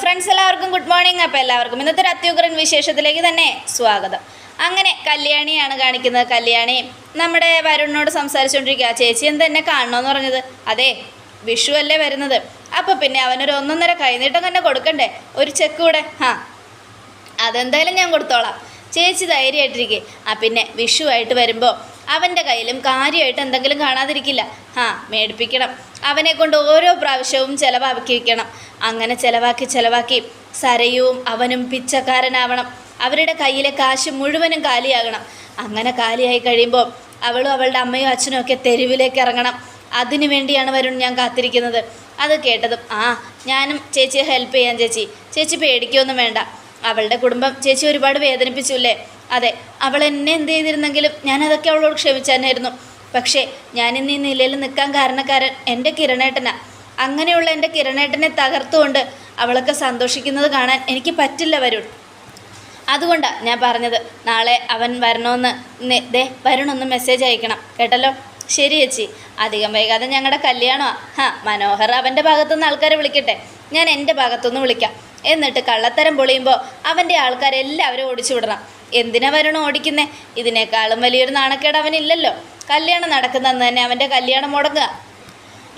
Friends എല്ലാവർക്കും good morning അപ്പോൾ എല്ലാവർക്കും ഇന്നത്തെ ഒരു അത്യുഗ്രൻ വിശേഷത്തിലേക്ക് തന്നെ സ്വാഗതം. അങ്ങനെ കല്യാണിയാണ് കാണിക്കുന്നത്. കല്യാണി നമ്മുടെ വരുണിനോട് സംസാരിച്ചുകൊണ്ടിരിക്കുക ചേച്ചി എന്ത് എന്നെ കാണണമെന്ന് പറഞ്ഞത്? അതെ വിഷു അല്ലേ വരുന്നത്. അപ്പോൾ പിന്നെ അവനൊരു ഒന്നൊന്നര കൈനീട്ടം തന്നെ കൊടുക്കണ്ടേ? ഒരു ചെക്ക് കൂടെ. ആ അതെന്തായാലും ഞാൻ കൊടുത്തോളാം. ചേച്ചി ധൈര്യമായിട്ടിരിക്കേ. ആ പിന്നെ വിഷു ആയിട്ട് വരുമ്പോൾ അവന്റെ കയ്യിലും കാര്യമായിട്ട് എന്തെങ്കിലും കാണാതിരിക്കില്ല. ആ മേടിപ്പിക്കണം. അവനെ കൊണ്ട് ഓരോ പ്രാവശ്യവും ചിലവാക്കി വയ്ക്കണം അങ്ങനെ ചിലവാക്കി ചിലവാക്കി സരയും അവനും പിച്ചക്കാരനാവണം. അവരുടെ കയ്യിലെ കാശ് മുഴുവനും കാലിയാകണം. അങ്ങനെ കാലിയായി കഴിയുമ്പോൾ അവളും അവളുടെ അമ്മയും അച്ഛനും ഒക്കെ തെരുവിലേക്ക് ഇറങ്ങണം. അതിനു വേണ്ടിയാണ് വരുൺ ഞാൻ കാത്തിരിക്കുന്നത്. അത് കേട്ടതും ആ ഞാനും ചേച്ചിയെ ഹെൽപ്പ് ചെയ്യാം ചേച്ചി. ചേച്ചി പേടിക്കൊന്നും വേണ്ട. അവളുടെ കുടുംബം ചേച്ചി ഒരുപാട് വേദനിപ്പിച്ചില്ലേ? അതെ അവൾ എന്നെ എന്ത് ചെയ്തിരുന്നെങ്കിലും ഞാനതൊക്കെ അവളോട് ക്ഷമിച്ചാനായിരുന്നു പക്ഷേ ഞാൻ ഈ നിലയിൽ നിൽക്കാൻ കാരണക്കാരൻ എന്റെ കിരണേട്ടനാ. അങ്ങനെയുള്ള എന്റെ കിരണേട്ടനെ തകർത്തുകൊണ്ട് അവളൊക്കെ സന്തോഷിക്കുന്നത് കാണാൻ എനിക്ക് പറ്റില്ല വരുൺ. അതുകൊണ്ടാണ് ഞാൻ പറഞ്ഞത് നാളെ അവൻ വരണമെന്ന് ദേ വരണമൊന്ന് മെസ്സേജ് അയക്കണം കേട്ടല്ലോ? ശരി ചേച്ചി. അധികം വൈകാതെ ഞങ്ങളുടെ കല്യാണമാണ് ഹാ മനോഹർ അവന്റെ ഭാഗത്തുനിന്ന് ആൾക്കാരെ വിളിക്കട്ടെ. ഞാൻ എന്റെ ഭാഗത്തുനിന്ന് വിളിക്കാം. എന്നിട്ട് കള്ളത്തരം പൊളിയുമ്പോൾ അവന്റെ ആൾക്കാരെല്ലാവരും ഓടിച്ചു വിടണം എന്തിനാ വരണം ഓടിക്കുന്നേ? ഇതിനേക്കാളും വലിയൊരു നാണക്കേട് അവനില്ലല്ലോ. കല്യാണം നടക്കുന്നതെന്ന് തന്നെ അവന്റെ കല്യാണം മുടങ്ങുക.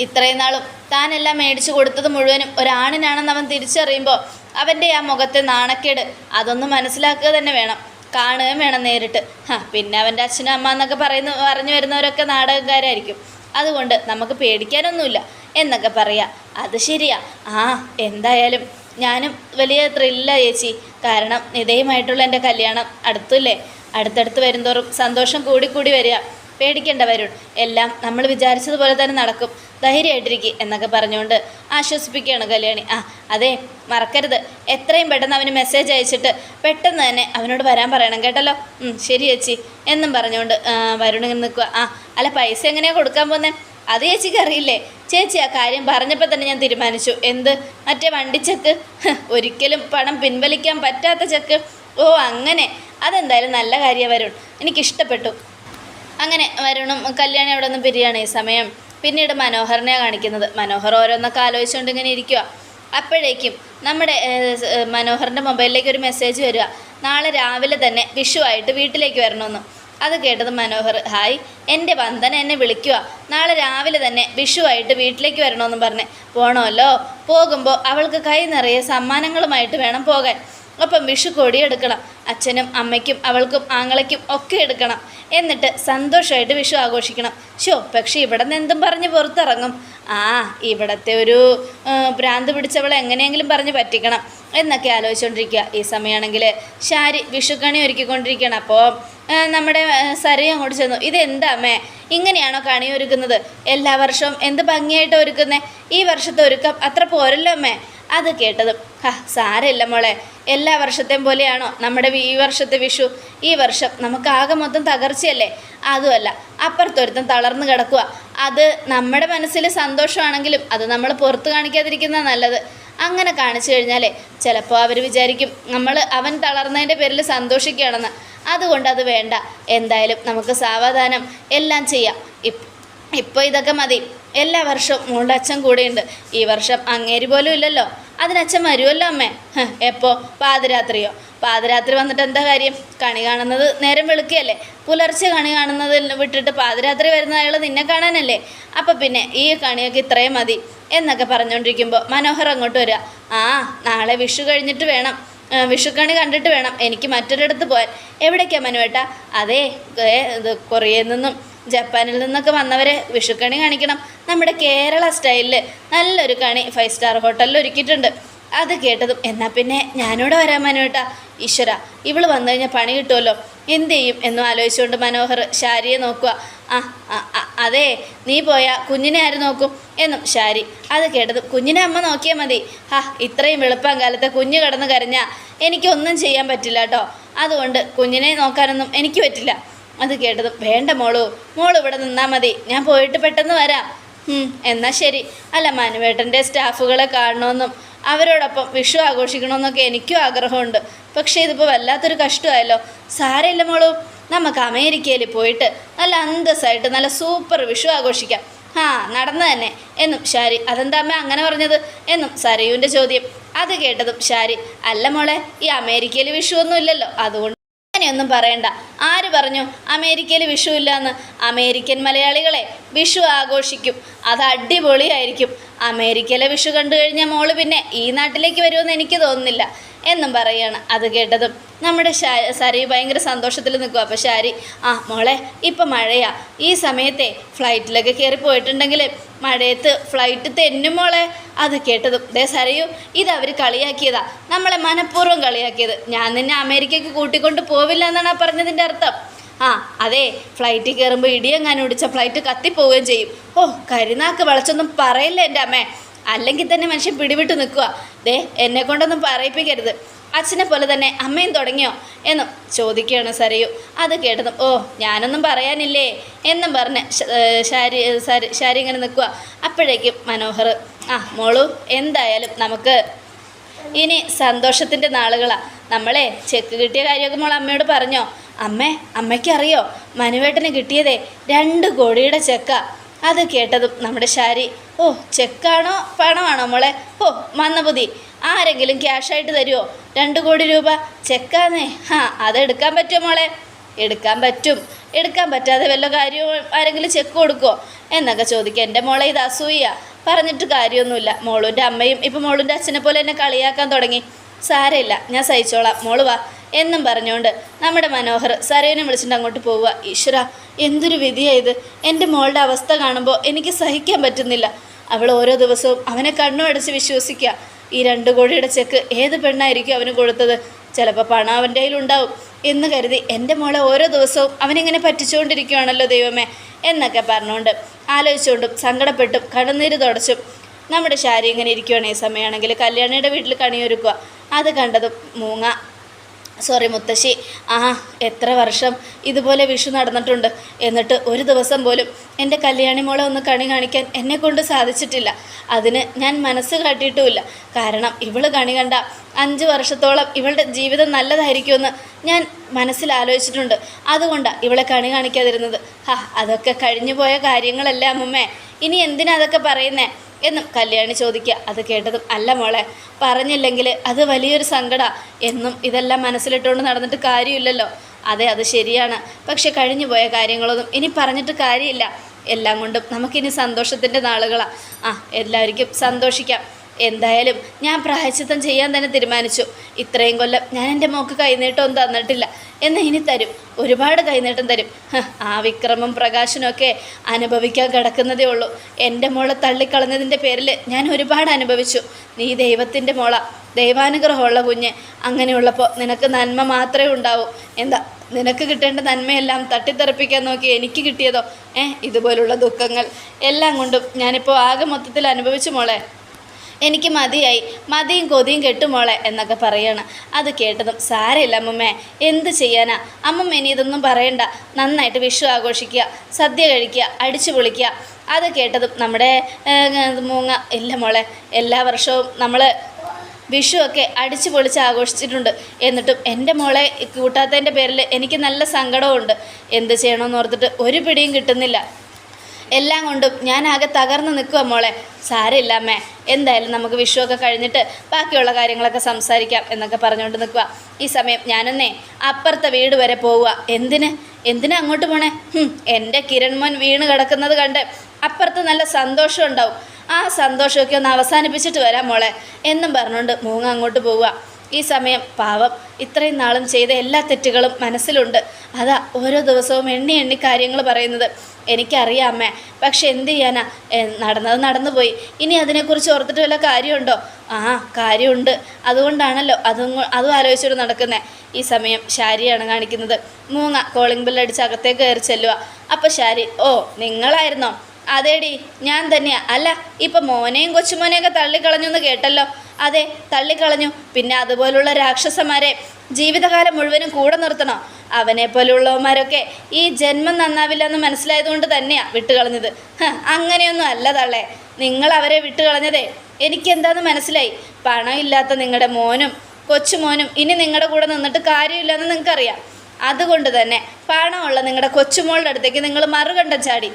ഇത്രയും നാളും താനെല്ലാം മേടിച്ചു കൊടുത്തത് മുഴുവനും ഒരാണിനാണെന്ന് അവൻ തിരിച്ചറിയുമ്പോൾ അവന്റെ ആ മുഖത്തെ നാണക്കേട് അതൊന്ന് മനസ്സിലാക്കുക തന്നെ വേണം. കാണുകയും വേണം നേരിട്ട്. ഹാ പിന്നെ അവന്റെ അച്ഛനും അമ്മ എന്നൊക്കെ പറയുന്ന പറഞ്ഞു വരുന്നവരൊക്കെ നാടകക്കാരായിരിക്കും. അതുകൊണ്ട് നമുക്ക് പേടിക്കാനൊന്നുമില്ല. എന്നൊക്കെ പറയാം. അത് ശരിയാ. ആ എന്തായാലും ഞാനും വലിയ ത്രില്ല ചേച്ചി. കാരണം നിതയുമായിട്ടുള്ള എന്റെ കല്യാണം അടുത്തില്ലേ? അടുത്തടുത്ത് വരുന്തോറും സന്തോഷം കൂടിക്കൂടി വരിക. പേടിക്കേണ്ട വരുൺ എല്ലാം നമ്മൾ വിചാരിച്ചതുപോലെ തന്നെ നടക്കും. ധൈര്യമായിട്ടിരിക്കും എന്നൊക്കെ പറഞ്ഞുകൊണ്ട് ആശ്വസിപ്പിക്കുകയാണ് കല്യാണി. ആ അതെ മറക്കരുത്. എത്രയും പെട്ടെന്ന് അവന് മെസ്സേജ് അയച്ചിട്ട് പെട്ടെന്ന് തന്നെ അവനോട് വരാൻ പറയണം കേട്ടല്ലോ? ശരി ചേച്ചി. എന്നും പറഞ്ഞുകൊണ്ട് വരുണിങ്ങനെ നിൽക്കുക. ആ അല്ല പൈസ എങ്ങനെയാണ് കൊടുക്കാൻ പോകുന്നത് അത് ചേച്ചിക്ക് അറിയില്ലേ? ചേച്ചി ആ കാര്യം പറഞ്ഞപ്പോൾ തന്നെ ഞാൻ തീരുമാനിച്ചു. എന്ത്? മറ്റേ വണ്ടിച്ചെക്ക് ചെക്ക്? ഒരിക്കലും പണം പിൻവലിക്കാൻ പറ്റാത്ത ചെക്ക്? ഓ അങ്ങനെ. അതെന്തായാലും നല്ല കാര്യം വരുൺ. എനിക്കിഷ്ടപ്പെട്ടു. അങ്ങനെ വരുണും കല്യാണി അവിടെ നിന്ന് പിരിയാണ് ഈ സമയം. പിന്നീട് മനോഹറിനെ കാണിക്കുന്നത്. മനോഹർ ഓരോന്നൊക്കെ ആലോചിച്ചുകൊണ്ട് ഇങ്ങനെ ഇരിക്കുക അപ്പോഴേക്കും നമ്മുടെ മനോഹറിന്റെ മൊബൈലിലേക്ക് ഒരു മെസ്സേജ് വരിക നാളെ രാവിലെ തന്നെ വിഷുവായിട്ട് വീട്ടിലേക്ക് വരണമെന്ന്. അത് കേട്ടത് മനോഹർ ഹായ് എന്റെ വന്ദന എന്നെ വിളിക്കുക നാളെ രാവിലെ തന്നെ വിഷുവായിട്ട് വീട്ടിലേക്ക് വരണമെന്ന് പറഞ്ഞ്. പോകണമല്ലോ പോകുമ്പോൾ അവൾക്ക് കൈ നിറയെ സമ്മാനങ്ങളുമായിട്ട് വേണം പോകാൻ. ഒപ്പം വിഷു കൊടി എടുക്കണം. അച്ഛനും അമ്മയ്ക്കും അവൾക്കും ആങ്ങളയ്ക്കും ഒക്കെ എടുക്കണം. എന്നിട്ട് സന്തോഷമായിട്ട് വിഷു ആഘോഷിക്കണം. ഷോ പക്ഷേ ഇവിടെ നിന്ന് എന്തും പറഞ്ഞ് പുറത്തിറങ്ങും. ആ ഇവിടത്തെ ഒരു ഭ്രാന്ത് പിടിച്ചവളെ എങ്ങനെയെങ്കിലും പറഞ്ഞ് പറ്റിക്കണം എന്നൊക്കെ ആലോചിച്ചുകൊണ്ടിരിക്കുക ഈ സമയമാണെങ്കിൽ ശാരി വിഷുക്കണി ഒരുക്കിക്കൊണ്ടിരിക്കണം അപ്പോൾ നമ്മുടെ സരി അങ്ങോട്ട് ചെന്നു. ഇതെന്താ അമ്മേ? ഇങ്ങനെയാണോ കണി ഒരുക്കുന്നത്? എല്ലാ വർഷവും എന്ത് ഭംഗിയായിട്ട് ഒരുക്കുന്നേ? ഈ വർഷത്തെ ഒരുക്കം അത്ര പോരല്ലോ അമ്മേ? അത് കേട്ടതും ഹാ സാരമില്ല മോളെ. എല്ലാ വർഷത്തെയും പോലെയാണോ? നമ്മുടെ ഈ വർഷത്തെ വിഷു. ഈ വർഷം നമുക്ക് ആകെ മൊത്തം തകർച്ചയല്ലേ? അതുമല്ല അപ്പുറത്തൊരുത്തം തളർന്നു കിടക്കുക അത് നമ്മുടെ മനസ്സിൽ സന്തോഷമാണെങ്കിലും അത് നമ്മൾ പുറത്ത് കാണിക്കാതിരിക്കുന്ന നല്ലത്. അങ്ങനെ കാണിച്ചു കഴിഞ്ഞാലേ ചിലപ്പോൾ അവർ വിചാരിക്കും നമ്മൾ അവൻ തളർന്നതിന്റെ പേരിൽ സന്തോഷിക്കുകയാണെന്ന്. അതുകൊണ്ട് അത് വേണ്ട. എന്തായാലും നമുക്ക് സാവധാനം എല്ലാം ചെയ്യാം. ഇപ്പ് ഇപ്പോൾ ഇതൊക്കെ മതി. എല്ലാ വർഷവും മോളുടെ അച്ഛൻ കൂടെയുണ്ട്. ഈ വർഷം അങ്ങേരി പോലും ഇല്ലല്ലോ. അതിനച്ഛൻ വരുമല്ലോ അമ്മേ. എപ്പോൾ എപ്പോ? പാതിരാത്രിയോ. പാതിരാത്രി വന്നിട്ട് എന്താ കാര്യം? കണി കാണുന്നത് നേരം വെളുക്കുകയല്ലേ. പുലർച്ചെ കണി കാണുന്നത് വിട്ടിട്ട് പാതിരാത്രി വരുന്ന അയാൾ നിന്നെ കാണാനല്ലേ. അപ്പം പിന്നെ ഈ കണിയൊക്കെ ഇത്രയും മതി എന്നൊക്കെ പറഞ്ഞുകൊണ്ടിരിക്കുമ്പോൾ മനോഹർ അങ്ങോട്ട് വരിക. ആ നാളെ വിഷു കഴിഞ്ഞിട്ട് വേണം. വിഷുക്കണി കണ്ടിട്ട് വേണം. എനിക്ക് മറ്റൊരിടത്ത് പോയാൽ. എവിടേക്കാണ് മനുവേട്ട? അതെ ഇത് കൊറിയയിൽ നിന്നും ജപ്പാനിൽ നിന്നൊക്കെ വന്നവരെ വിഷുക്കണി കാണിക്കണം. നമ്മുടെ കേരള സ്റ്റൈലിൽ നല്ലൊരു കണി ഫൈവ് സ്റ്റാർ ഹോട്ടലിൽ ഒരുക്കിയിട്ടുണ്ട്. അത് കേട്ടതും. എന്നാൽ പിന്നെ ഞാനിവിടെ വരാൻ മനുവേട്ട. ഈശ്വര ഇവൾ വന്നു കഴിഞ്ഞാൽ പണി കിട്ടുമല്ലോ എന്ത് ചെയ്യും എന്നും ആലോചിച്ചുകൊണ്ട് മനോഹർ ശാരിയെ നോക്കുക. ആ അതെ നീ പോയാൽ കുഞ്ഞിനെ ആര് നോക്കും? എന്നും ശാരി. അത് കേട്ടതും കുഞ്ഞിനെ അമ്മ നോക്കിയാൽ മതി. ഹാ ഇത്രയും വെളുപ്പം കാലത്തെ കുഞ്ഞ് കിടന്ന് കരഞ്ഞാൽ എനിക്കൊന്നും ചെയ്യാൻ പറ്റില്ല കേട്ടോ അതുകൊണ്ട് കുഞ്ഞിനെ നോക്കാനൊന്നും എനിക്ക് പറ്റില്ല. അത് കേട്ടതും വേണ്ട മോളു മോൾ ഇവിടെ നിന്നാൽ മതി. ഞാൻ പോയിട്ട് പെട്ടെന്ന് വരാം. എന്നാ ശരി. അല്ല മനുവേട്ടന്റെ സ്റ്റാഫുകളെ കാണണമെന്നും അവരോടൊപ്പം വിഷു ആഘോഷിക്കണമെന്നൊക്കെ എനിക്കും ആഗ്രഹമുണ്ട്. പക്ഷേ ഇതിപ്പോൾ വല്ലാത്തൊരു കഷ്ടമായല്ലോ. സാരമില്ല മോളൂ. നമുക്ക് അമേരിക്കയിൽ പോയിട്ട് നല്ല അന്തസ്സായിട്ട് നല്ല സൂപ്പർ വിഷു ആഘോഷിക്കാം. ആ നടന്നു തന്നെ. എന്നും ശാരി അതെന്താ അമ്മ അങ്ങനെ പറഞ്ഞത്? എന്നും സരയുവിന്റെ ചോദ്യം. അത് കേട്ടതും ഷാരി അല്ല മോളെ ഈ അമേരിക്കയിൽ വിഷു ഒന്നും ഇല്ലല്ലോ. അതുകൊണ്ട് അങ്ങനെയൊന്നും പറയണ്ട. ആര് പറഞ്ഞു? അമേരിക്കയിൽ വിഷു ഇല്ലാന്ന്? അമേരിക്കൻ മലയാളികളെ വിഷു ആഘോഷിക്കും. അത് അടിപൊളിയായിരിക്കും. അമേരിക്കയിലെ വിഷു കണ്ടു കഴിഞ്ഞാൽ മോൾ പിന്നെ ഈ നാട്ടിലേക്ക് വരുമെന്ന് എനിക്ക് തോന്നുന്നില്ല. എന്നും പറയാണ്. അത് കേട്ടതും നമ്മുടെ സരി ഭയങ്കര സന്തോഷത്തിൽ നിൽക്കുക അപ്പോൾ ശാരി ആ മോളെ ഇപ്പം മഴയാ. ഈ സമയത്തെ ഫ്ലൈറ്റിലൊക്കെ കയറി പോയിട്ടുണ്ടെങ്കിൽ മഴയത്ത് ഫ്ലൈറ്റ് തെന്നും മോളെ. അത് കേട്ടതും ദേ സരയു ഇത് അവർ കളിയാക്കിയതാ. നമ്മളെ മനഃപൂർവം കളിയാക്കിയത്. ഞാൻ നിന്നെ അമേരിക്കയ്ക്ക് കൂട്ടിക്കൊണ്ട് പോവില്ല എന്നാണ് ആ പറഞ്ഞതിന്റെ അർത്ഥം. ആ അതെ ഫ്ലൈറ്റിൽ കയറുമ്പോൾ ഇടിയെങ്ങാനും ഓടിച്ച ഫ്ലൈറ്റ് കത്തിപ്പോവുകയും ചെയ്യും. ഓ കരിനാക്ക് വളച്ചൊന്നും പറയില്ല എന്റെ അമ്മേ. അല്ലെങ്കിൽ തന്നെ മനുഷ്യൻ പിടിവിട്ട് നിൽക്കുക ദേ എന്നെ കൊണ്ടൊന്നും പറയിപ്പിക്കരുത്. അച്ഛനെ പോലെ തന്നെ അമ്മയും തുടങ്ങിയോ എന്നും ചോദിക്കുകയാണ് സരയു. അത് കേട്ടതും ഓ ഞാനൊന്നും പറയാനില്ലേ? എന്നും പറഞ്ഞ് ശാരി സരി ശാരി ഇങ്ങനെ നിൽക്കുക അപ്പോഴേക്കും മനോഹർ ആ മോളു എന്തായാലും നമുക്ക് ഇനി സന്തോഷത്തിന്റെ നാളുകളാണ് നമ്മളെ ചെക്ക് കിട്ടിയ കാര്യമൊക്കെ മോൾ അമ്മയോട് പറഞ്ഞോ. അമ്മേ അമ്മയ്ക്കറിയോ മനുവേട്ടന് കിട്ടിയതേ രണ്ട് കോടിയുടെ ചെക്ക. അത് കേട്ടതും നമ്മുടെ ശാരി ഓ ചെക്കാണോ? പണമാണോ മോളെ? ഓ മന്നബുദ്ധി ആരെങ്കിലും ക്യാഷായിട്ട് തരുമോ രണ്ട് കോടി രൂപ. ചെക്കാന്നേ. ഹാ അതെടുക്കാൻ പറ്റുമോ മോളെ? എടുക്കാൻ പറ്റും. എടുക്കാൻ പറ്റാതെ വല്ല കാര്യവും ആരെങ്കിലും ചെക്ക് കൊടുക്കുമോ എന്നൊക്കെ ചോദിക്കുക എന്റെ മോളെ ഇത് അസൂയ. പറഞ്ഞിട്ട് കാര്യമൊന്നുമില്ല. മോളുന്റെ അമ്മയും ഇപ്പം മോളുന്റെ അച്ഛനെ പോലെ എന്നെ കളിയാക്കാൻ തുടങ്ങി. സാരമില്ല. ഞാൻ സഹിച്ചോളാം. മോൾ വാ. എന്നും പറഞ്ഞുകൊണ്ട് നമ്മുടെ മനോഹർ സരയുനെ വിളിച്ചിട്ട് അങ്ങോട്ട് പോവുക. ഈശ്വര എന്തൊരു വിധിയാ ഇത്. എന്റെ മോളുടെ അവസ്ഥ കാണുമ്പോൾ എനിക്ക് സഹിക്കാൻ പറ്റുന്നില്ല. അവൾ ഓരോ ദിവസവും അവനെ കണ്ണു അടച്ച് വിശ്വസിക്കുക. ഈ രണ്ട് കോടിയുടെ ചെക്ക് ഏത് പെണ്ണായിരിക്കും അവന് കൊടുത്തത്? ചിലപ്പോൾ പണം അവന്റെ കയ്യിലുണ്ടാവും എന്ന് കരുതി എന്റെ മോളെ ഓരോ ദിവസവും അവനിങ്ങനെ പറ്റിച്ചുകൊണ്ടിരിക്കുകയാണല്ലോ ദൈവമേ എന്നൊക്കെ പറഞ്ഞുകൊണ്ട് ആലോചിച്ചുകൊണ്ടും സങ്കടപ്പെട്ടും കടന്നീര് തുടച്ചും നമ്മുടെ ശാരി ഇങ്ങനെ ഇരിക്കുകയാണ് ഈ സമയമാണെങ്കിൽ കല്യാണിയുടെ വീട്ടിൽ കണിയൊരുക്കുക. അത് കണ്ടതും മൂങ്ങ സോറി മുത്തശ്ശി. ആ എത്ര വർഷം ഇതുപോലെ വിഷു നടന്നിട്ടുണ്ട്. എന്നിട്ട് ഒരു ദിവസം പോലും എന്റെ കല്യാണി മോളെ ഒന്ന് കണി കാണിക്കാൻ എന്നെ കൊണ്ട് സാധിച്ചിട്ടില്ല. അതിന് ഞാൻ മനസ്സ് കാട്ടിയിട്ടുമില്ല. കാരണം ഇവൾ കണി കണ്ട അഞ്ച് വർഷത്തോളം ഇവളുടെ ജീവിതം നല്ലതായിരിക്കുമെന്ന് ഞാൻ മനസ്സിൽ ആലോചിച്ചിട്ടുണ്ട് അതുകൊണ്ടാണ് ഇവളെ കണി കാണിക്കാതിരുന്നത്. ഹാ അതൊക്കെ കഴിഞ്ഞു പോയ കാര്യങ്ങളല്ലേ അമ്മമ്മേ. ഇനി എന്തിനാ അതൊക്കെ പറയുന്നേ? എന്നും കല്യാണി ചോദിക്കുക. അത് കേട്ടതും അല്ല മോളെ പറഞ്ഞില്ലെങ്കിൽ അത് വലിയൊരു സങ്കട. എന്നും ഇതെല്ലാം മനസ്സിലിട്ടുകൊണ്ട് നടന്നിട്ട് കാര്യമില്ലല്ലോ. അതെ അത് ശരിയാണ്. പക്ഷെ കഴിഞ്ഞു പോയ കാര്യങ്ങളൊന്നും ഇനി പറഞ്ഞിട്ട് കാര്യമില്ല. എല്ലാം കൊണ്ടും നമുക്കിനി സന്തോഷത്തിന്റെ നാളുകളാണ് ആ എല്ലാവർക്കും സന്തോഷിക്കാം. എന്തായാലും ഞാൻ പ്രായച്ചിത്തം ചെയ്യാൻ തന്നെ തീരുമാനിച്ചു. ഇത്രയും കൊല്ലം ഞാൻ എന്റെ മോക്ക് കൈനീട്ടമൊന്നും തന്നിട്ടില്ല. എന്ന് ഇനി തരും. ഒരുപാട് കൈനീട്ടം തരും. ആ വിക്രമം പ്രകാശനൊക്കെ അനുഭവിക്കാൻ കിടക്കുന്നതേ ഉള്ളൂ. എന്റെ മോളെ തള്ളിക്കളഞ്ഞതിന്റെ പേരിൽ ഞാൻ ഒരുപാട് അനുഭവിച്ചു. നീ ദൈവത്തിന്റെ മോള. ദൈവാനുഗ്രഹമുള്ള കുഞ്ഞ്. അങ്ങനെയുള്ളപ്പോൾ നിനക്ക് നന്മ മാത്രമേ ഉണ്ടാവൂ. എന്താ നിനക്ക് കിട്ടേണ്ട നന്മയെല്ലാം തട്ടിത്തെറിപ്പിക്കാൻ നോക്കി എനിക്ക് കിട്ടിയതോ? ഏ ഇതുപോലുള്ള ദുഃഖങ്ങൾ എല്ലാം കൊണ്ടും ഞാനിപ്പോൾ ആകെ മൊത്തത്തിൽ അനുഭവിച്ചു മോളെ. എനിക്ക് മതിയായി. മതിയും കൊതിയും കെട്ടുമോളെ എന്നൊക്കെ പറയാണ്. അത് കേട്ടതും സാരമില്ല അമ്മമ്മേ. എന്ത് ചെയ്യാനാ? അമ്മമ്മ ഇനി ഇതൊന്നും പറയണ്ട. നന്നായിട്ട് വിഷു ആഘോഷിക്കുക സദ്യ കഴിക്കുക അടിച്ചു പൊളിക്കുക. അത് കേട്ടതും നമ്മുടെ മൂങ്ങ ഇല്ല മോളെ എല്ലാ വർഷവും നമ്മൾ വിഷുവൊക്കെ അടിച്ചു പൊളിച്ച് ആഘോഷിച്ചിട്ടുണ്ട്. എന്നിട്ടും എന്റെ മോളെ കൂട്ടാത്തതിന്റെ പേരിൽ എനിക്ക് നല്ല സങ്കടമുണ്ട് എന്ത് ചെയ്യണമെന്ന് ഓർത്തിട്ട് ഒരു പിടിയും കിട്ടുന്നില്ല. എല്ലാം കൊണ്ടും ഞാൻ ആകെ തകർന്ന് നിൽക്കുക മോളെ. സാരമില്ല അമ്മേ. എന്തായാലും നമുക്ക് വിഷുവൊക്കെ കഴിഞ്ഞിട്ട് ബാക്കിയുള്ള കാര്യങ്ങളൊക്കെ സംസാരിക്കാം എന്നൊക്കെ പറഞ്ഞുകൊണ്ട് നിൽക്കുക ഈ സമയം ഞാനൊന്നേ അപ്പുറത്തെ വീട് വരെ പോവുക എന്തിന്? എന്തിനാ അങ്ങോട്ട് പോണേ? എന്റെ കിരൺമോൻ വീണ് കിടക്കുന്നത് കണ്ട് അപ്പുറത്ത് നല്ല സന്തോഷം ഉണ്ടാവും. ആ സന്തോഷമൊക്കെ ഒന്ന് അവസാനിപ്പിച്ചിട്ട് വരാം മോളെ. എന്നും പറഞ്ഞുകൊണ്ട് മൂങ്ങ അങ്ങോട്ട് പോവുക ഈ സമയം പാവം ഇത്രയും നാളും ചെയ്ത എല്ലാ തെറ്റുകളും മനസ്സിലുണ്ട്. അതാ ഓരോ ദിവസവും എണ്ണി എണ്ണി കാര്യങ്ങൾ പറയുന്നത്. എനിക്കറിയാമേ പക്ഷെ എന്ത് ചെയ്യാനാ? നടന്നത് നടന്നുപോയി. ഇനി അതിനെക്കുറിച്ച് ഓർത്തിട്ട് വല്ല കാര്യമുണ്ടോ? ആ കാര്യമുണ്ട്. അതുകൊണ്ടാണല്ലോ അതും അതും ആലോചിച്ചിട്ട് നടക്കുന്നത് ഈ സമയം ശാരിയാണ് കാണിക്കുന്നത്. മൂങ്ങ കോളിംഗ് ബെല്ലടിച്ച് അകത്തേക്ക് കയറി ചെല്ലുക അപ്പോൾ ശാരി ഓ നിങ്ങളായിരുന്നോ? അതേടി ഞാൻ തന്നെയാ. അല്ല ഇപ്പൊ മോനെയും കൊച്ചുമോനെയൊക്കെ തള്ളിക്കളഞ്ഞു എന്ന് കേട്ടല്ലോ. അതെ തള്ളിക്കളഞ്ഞു. പിന്നെ അതുപോലുള്ള രാക്ഷസന്മാരെ ജീവിതകാലം മുഴുവനും കൂടെ നിർത്തണം. അവനെ പോലുള്ളവന്മാരൊക്കെ ഈ ജന്മം നന്നാവില്ല എന്ന് മനസ്സിലായതുകൊണ്ട് തന്നെയാ വിട്ടുകളഞ്ഞത്. അങ്ങനെയൊന്നും അല്ല തള്ളേ. നിങ്ങൾ അവരെ വിട്ടുകളഞ്ഞതേ. എനിക്കെന്താന്ന് മനസ്സിലായി? പണമില്ലാത്ത നിങ്ങളുടെ മോനും കൊച്ചുമോനും ഇനി നിങ്ങളുടെ കൂടെ നിന്നിട്ട് കാര്യമില്ലെന്ന് നിങ്ങൾക്കറിയാം. അതുകൊണ്ട് തന്നെ പണമുള്ള നിങ്ങളുടെ കൊച്ചുമോളുടെ അടുത്തേക്ക് നിങ്ങൾ മറുകണ്ടം ചാടി.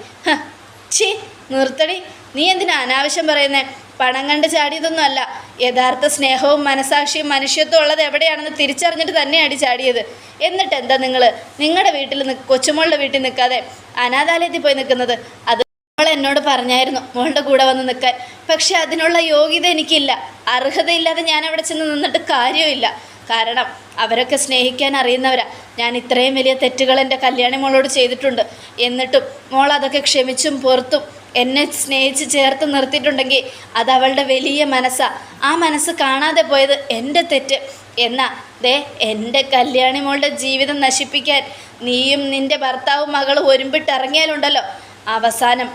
ഛീ നിർത്തടി. നീ എന്തിനാ അനാവശ്യം പറയുന്നേ? പണം കണ്ട് ചാടിയതൊന്നും അല്ല. യഥാർത്ഥ സ്നേഹവും മനസാക്ഷിയും മനുഷ്യത്വം ഉള്ളത് എവിടെയാണെന്ന് തിരിച്ചറിഞ്ഞിട്ട് തന്നെയാണ് ചാടിയത്. എന്നിട്ട് എന്താ നിങ്ങൾ നിങ്ങളുടെ വീട്ടിൽ കൊച്ചുമോളുടെ വീട്ടിൽ നിൽക്കാതെ അനാഥാലയത്തിൽ പോയി നിൽക്കുന്നത്? അത് മോൾ എന്നോട് പറഞ്ഞായിരുന്നു മോളുടെ കൂടെ വന്ന് നിൽക്കാൻ. പക്ഷെ അതിനുള്ള യോഗ്യത എനിക്കില്ല. അർഹതയില്ലാതെ ഞാൻ അവിടെ ചെന്ന് നിന്നിട്ട് കാര്യമില്ല. കാരണം അവരൊക്കെ സ്നേഹിക്കാൻ അറിയുന്നവരാ. ഞാൻ ഇത്രയും വലിയ തെറ്റുകൾ എന്റെ കല്യാണി മോളോട് ചെയ്തിട്ടുണ്ട്. എന്നിട്ടും മോൾ അതൊക്കെ ക്ഷമിച്ചും പുറത്തും എന്നെ സ്നേഹിച്ച് ചേർത്ത് നിർത്തിയിട്ടുണ്ടെങ്കിൽ അത് അവളുടെ വലിയ മനസ്സാ. ആ മനസ്സ് കാണാതെ പോയത് എന്റെ തെറ്റ്. എന്നാ ദേ എന്റെ കല്യാണി മോളുടെ ജീവിതം നശിപ്പിക്കാൻ നീയും നിന്റെ ഭർത്താവും മകളും ഒരുമ്പിട്ടിറങ്ങിയാലുണ്ടല്ലോ അവസാനം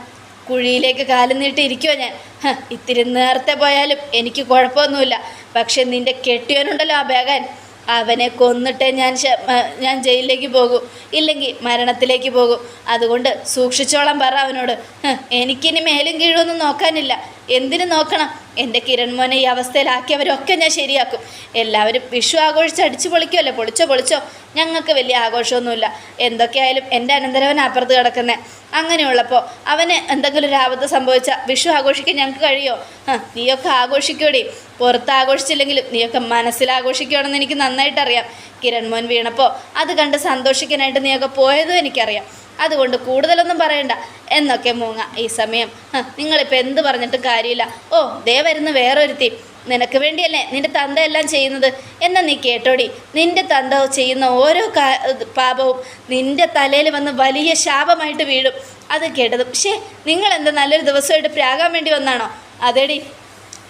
കുഴിയിലേക്ക് കാലം നീട്ടിയിരിക്കുമോ ഞാൻ. ഇത്തിരി നേരത്തെ പോയാലും എനിക്ക് കുഴപ്പമൊന്നുമില്ല. പക്ഷെ നിന്റെ കെട്ടിയവനുണ്ടല്ലോ ആ ബേഗൻ. അവനെ കൊന്നിട്ടേ ഞാൻ ഞാൻ ജയിലിലേക്ക് പോകും. ഇല്ലെങ്കിൽ മരണത്തിലേക്ക് പോകും. അതുകൊണ്ട് സൂക്ഷിച്ചോളാം പറ അവനോട്. എനിക്കിനി മേലും കീഴൊന്നും നോക്കാനില്ല. എന്തിനു നോക്കണം? എന്റെ കിരൺമോനെ ഈ അവസ്ഥയിലാക്കിയവരൊക്കെ ഞാൻ ശരിയാക്കും. എല്ലാവരും വിഷു ആഘോഷിച്ച് അടിച്ചു പൊളിക്കുമല്ലോ പൊളിച്ചോ പൊളിച്ചോ. ഞങ്ങൾക്ക് വലിയ ആഘോഷമൊന്നുമില്ല. എന്തൊക്കെയായാലും എന്റെ അനന്തരവൻ അപ്പുറത്ത് കിടക്കുന്നത് അങ്ങനെയുള്ളപ്പോൾ അവന് എന്തെങ്കിലും ഒരു ആപത്ത് സംഭവിച്ചാൽ വിഷു ആഘോഷിക്കാൻ ഞങ്ങൾക്ക് കഴിയോ? നീയൊക്കെ ആഘോഷിക്കൂടി. പുറത്ത് ആഘോഷിച്ചില്ലെങ്കിലും നീയൊക്കെ മനസ്സിൽ ആഘോഷിക്കുകയാണെന്ന് എനിക്ക് നന്നായിട്ടറിയാം. കിരൺമോൻ കിരൺ വീണപ്പോൾ അത് കണ്ട് സന്തോഷിക്കാനായിട്ട് നീയൊക്കെ പോയതും എനിക്കറിയാം. അതുകൊണ്ട് കൂടുതലൊന്നും പറയണ്ട. എന്നൊക്കെ മൂങ്ങ ഈ സമയം. നിങ്ങളിപ്പോൾ എന്ത് പറഞ്ഞിട്ടും കാര്യമില്ല. ഓ ദേ വരുന്ന വേറൊരുത്തി. നിനക്ക് വേണ്ടിയല്ലേ നിന്റെ തന്ത എല്ലാം ചെയ്യുന്നത്? എന്നാ നീ കേട്ടോടി. നിന്റെ തന്ത ചെയ്യുന്ന ഓരോ പാപവും നിന്റെ തലയിൽ വന്ന് വലിയ ശാപമായിട്ട് വീഴും. അത് കേട്ടതും പക്ഷേ നിങ്ങൾ എന്താ നല്ലൊരു ദിവസമായിട്ട് പ്രാകാൻ വേണ്ടി വന്നാണോ? അതേടി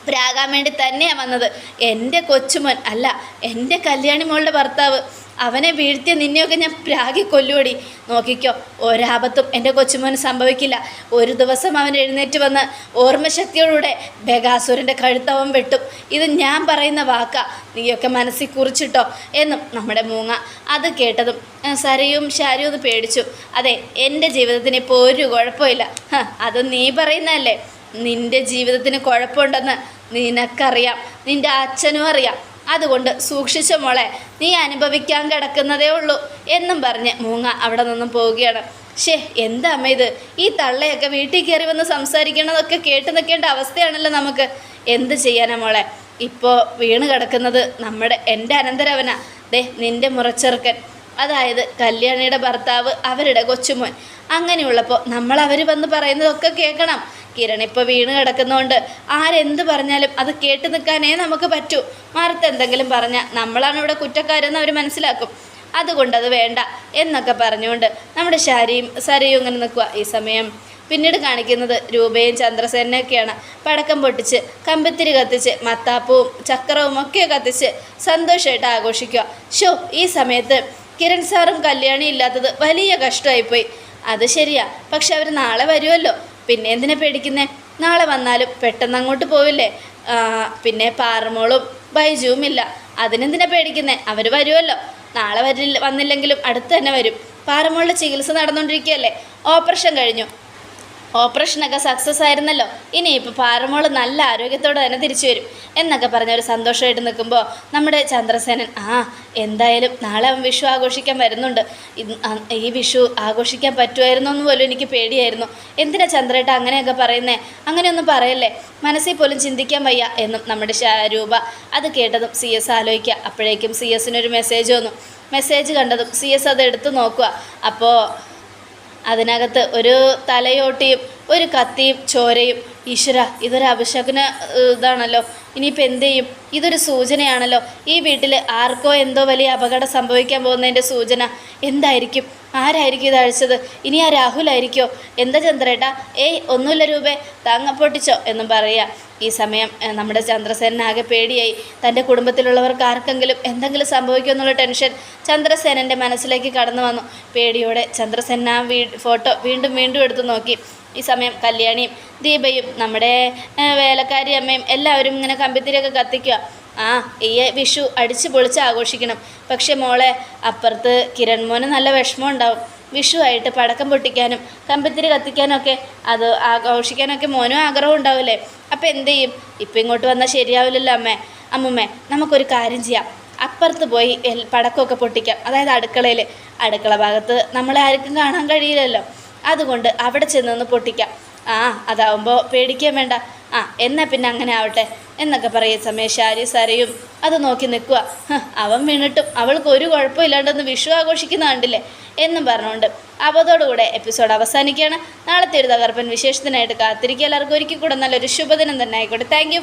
പ്രാകാൻ വേണ്ടി തന്നെയാണ് വന്നത്. എന്റെ കൊച്ചുമോൻ അല്ല എന്റെ കല്യാണി മോളുടെ ഭർത്താവ്. അവനെ വീഴ്ത്തിയ നിന്നെയൊക്കെ ഞാൻ പ്രാഗി കൊല്ലുപടി നോക്കിക്കോ ഒരാപത്തും എന്റെ കൊച്ചുമോന് സംഭവിക്കില്ല. ഒരു ദിവസം അവൻ എഴുന്നേറ്റ് വന്ന് ഓർമ്മശക്തിയോടുകൂടെ ബഗാസുരന്റെ കഴുത്തവൻ വെട്ടും. ഇത് ഞാൻ പറയുന്ന വാക്ക. നീയൊക്കെ മനസ്സിൽ കുറിച്ചിട്ടോ? എന്നും നമ്മുടെ മൂങ്ങ അത് കേട്ടതും സരയും ഷാരിയും ഒന്ന് പേടിച്ചു. അതെ എന്റെ ജീവിതത്തിന് ഇപ്പോൾ ഒരു കുഴപ്പമില്ല. അത് നീ പറയുന്നതല്ലേ? നിന്റെ ജീവിതത്തിന് കുഴപ്പമുണ്ടെന്ന് നിനക്കറിയാം. നിന്റെ അച്ഛനും അറിയാം. അതുകൊണ്ട് സൂക്ഷിച്ച മോളെ നീ അനുഭവിക്കാൻ കിടക്കുന്നതേ ഉള്ളൂ എന്നും പറഞ്ഞ് മൂങ്ങ അവിടെ നിന്നും പോവുകയാണ്. ഷേ എന്താ ഇത്? ഈ തള്ളയൊക്കെ വീട്ടിൽ കയറി വന്ന് സംസാരിക്കണതൊക്കെ കേട്ട് നിൽക്കേണ്ട അവസ്ഥയാണല്ലോ നമുക്ക്. എന്ത് ചെയ്യാനാ മോളെ? ഇപ്പോൾ വീണ് കിടക്കുന്നത് നമ്മുടെ എന്റെ അനന്തരവന. ദേ നിന്റെ മുറച്ചെറുക്കൻ. അതായത് കല്യാണിയുടെ ഭർത്താവ് അവരുടെ കൊച്ചുമോൻ. അങ്ങനെയുള്ളപ്പോൾ നമ്മൾ അവർ വന്ന് പറയുന്നതൊക്കെ കേൾക്കണം. കിരൺ ഇപ്പോൾ വീണ് കിടക്കുന്നതുകൊണ്ട് ആരെന്ത് പറഞ്ഞാലും അത് കേട്ട് നിൽക്കാനേ നമുക്ക് പറ്റൂ. മറുത്ത് എന്തെങ്കിലും പറഞ്ഞാൽ നമ്മളാണ് ഇവിടെ കുറ്റക്കാരെന്ന് അവർ മനസ്സിലാക്കും. അതുകൊണ്ട് അത് വേണ്ട എന്നൊക്കെ പറഞ്ഞുകൊണ്ട് നമ്മുടെ ശാരിയും സരയും ഇങ്ങനെ നിൽക്കുക ഈ സമയം. പിന്നീട് കാണിക്കുന്നത് രൂപയും ചന്ദ്രസേനയൊക്കെയാണ് പടക്കം പൊട്ടിച്ച് കമ്പിത്തിരി കത്തിച്ച് മത്താപ്പവും ചക്രവും ഒക്കെ കത്തിച്ച് സന്തോഷമായിട്ട് ആഘോഷിക്കുക ഷോ ഈ സമയത്ത് കിരൺ സാറും കല്യാണി ഇല്ലാത്തത് വലിയ കഷ്ടമായിപ്പോയി. അത് ശരിയാ. പക്ഷെ അവർ നാളെ വരുമല്ലോ. പിന്നെ എന്തിനാ പേടിക്കുന്നേ? നാളെ വന്നാലും പെട്ടെന്ന് അങ്ങോട്ട് പോവില്ലേ? പിന്നെ പാറമോളും ബൈജുവും ഇല്ല. അതിനെന്തിനാ പേടിക്കുന്നേ? അവർ വരുമല്ലോ. നാളെ വരില്ല വന്നില്ലെങ്കിലും അടുത്ത് തന്നെ വരും. പാറമോളുടെ ചികിത്സ നടന്നുകൊണ്ടിരിക്കുകയല്ലേ ഓപ്പറേഷൻ കഴിഞ്ഞു. ഓപ്പറേഷനൊക്കെ സക്സസ് ആയിരുന്നല്ലോ. ഇനി ഇപ്പോൾ പാറമോൾ നല്ല ആരോഗ്യത്തോടെ തന്നെ തിരിച്ചു വരും. എന്നൊക്കെ പറഞ്ഞ ഒരു സന്തോഷമായിട്ട് നിൽക്കുമ്പോൾ നമ്മുടെ ചന്ദ്രസേനൻ ആ എന്തായാലും നാളെ അവൻ വിഷു ആഘോഷിക്കാൻ വരുന്നുണ്ട്. ഈ വിഷു ആഘോഷിക്കാൻ പറ്റുമായിരുന്നോ എന്ന് പോലും എനിക്ക് പേടിയായിരുന്നു. എന്തിനാ ചന്ദ്രേട്ട അങ്ങനെയൊക്കെ പറയുന്നേ? അങ്ങനെയൊന്നും പറയല്ലേ? മനസ്സിൽ പോലും ചിന്തിക്കാൻ വയ്യ എന്നും നമ്മുടെ രൂപ അത് കേട്ടതും സി എസ് ആലോചിക്കുക അപ്പോഴേക്കും സി എസിനൊരു മെസ്സേജ് വന്നു. മെസ്സേജ് കണ്ടതും സി എസ് അത് എടുത്ത് നോക്കുക. അപ്പോൾ അതിനകത്ത് ഒരു തലയോട്ടിയും ഒരു കത്തിയും ചോരയും ഈശ്വര ഇതൊരു അഭിഷേകന ഇതാണല്ലോ. ഇനിയിപ്പോൾ എന്ത് ചെയ്യും? ഇതൊരു സൂചനയാണല്ലോ. ഈ വീട്ടിൽ ആർക്കോ എന്തോ വലിയ അപകടം സംഭവിക്കാൻ പോകുന്നതിന്റെ സൂചന. എന്തായിരിക്കും? ആരായിരിക്കും ഇത് അഴിച്ചത്? ഇനി ആ രാഹുലായിരിക്കോ? എന്താ ചന്ദ്രേട്ടാ? ഏയ് ഒന്നുമില്ല രൂപേ. താങ്ങ പൊട്ടിച്ചോ എന്നും പറയുക ഈ സമയം നമ്മുടെ ചന്ദ്രസേനൻ ആകെ പേടിയായി. തന്റെ കുടുംബത്തിലുള്ളവർക്ക് ആർക്കെങ്കിലും എന്തെങ്കിലും സംഭവിക്കുമോ എന്നുള്ള ടെൻഷൻ ചന്ദ്രസേനന്റെ മനസ്സിലേക്ക് കടന്നു വന്നു. പേടിയോടെ ചന്ദ്രസേന ആ വീ ഫോട്ടോ വീണ്ടും വീണ്ടും എടുത്തു നോക്കി. ഈ സമയം കല്യാണിയും ദീപയും നമ്മുടെ വേലക്കാരി അമ്മയും എല്ലാവരും ഇങ്ങനെ കമ്പിത്തിരിയൊക്കെ കത്തിക്കുക. ആ ഈ വിഷു അടിച്ച് പൊളിച്ച് ആഘോഷിക്കണം. പക്ഷേ മോളെ അപ്പുറത്ത് കിരൺ മോന് നല്ല വിഷമം ഉണ്ടാവും. വിഷു ആയിട്ട് പടക്കം പൊട്ടിക്കാനും കമ്പിത്തിരി കത്തിക്കാനൊക്കെ അത് ആഘോഷിക്കാനൊക്കെ മോനും ആഗ്രഹം ഉണ്ടാവില്ലേ? അപ്പം എന്ത് ചെയ്യും? ഇപ്പം ഇങ്ങോട്ട് വന്നാൽ ശരിയാവില്ലല്ലോ അമ്മേ. അമ്മുമ്മേ നമുക്കൊരു കാര്യം ചെയ്യാം. അപ്പുറത്ത് പോയി പടക്കമൊക്കെ പൊട്ടിക്കാം. അതായത് അടുക്കളയിൽ അടുക്കള ഭാഗത്ത് നമ്മളെ ആർക്കും കാണാൻ കഴിയില്ലല്ലോ. അതുകൊണ്ട് അവിടെ ചെന്നൊന്ന് പൊട്ടിക്കാം. ആ അതാവുമ്പോൾ പേടിക്കാൻ വേണ്ട. ആ എന്നാൽ പിന്നെ അങ്ങനെ ആവട്ടെ. എന്നൊക്കെ പറയും സമയം ഷാരി സരയും. അത് നോക്കി നിൽക്കുക. അവൻ വീണിട്ടും അവൾക്ക് ഒരു കുഴപ്പമില്ലാണ്ടെന്ന് വിഷു ആഘോഷിക്കുന്ന കണ്ടില്ലേ? എന്നും പറഞ്ഞുകൊണ്ട് അബദ്ധോടുകൂടെ എപ്പിസോഡ് അവസാനിക്കുകയാണ്. നാളത്തെ ഒരു തകർപ്പൻ വിശേഷത്തിനായിട്ട് കാത്തിരിക്കുക. എല്ലാവർക്കും ഒരിക്കൽ കൂടെ നല്ലൊരു ശുഭദിനം തന്നെ ആയിക്കോട്ടെ. താങ്ക്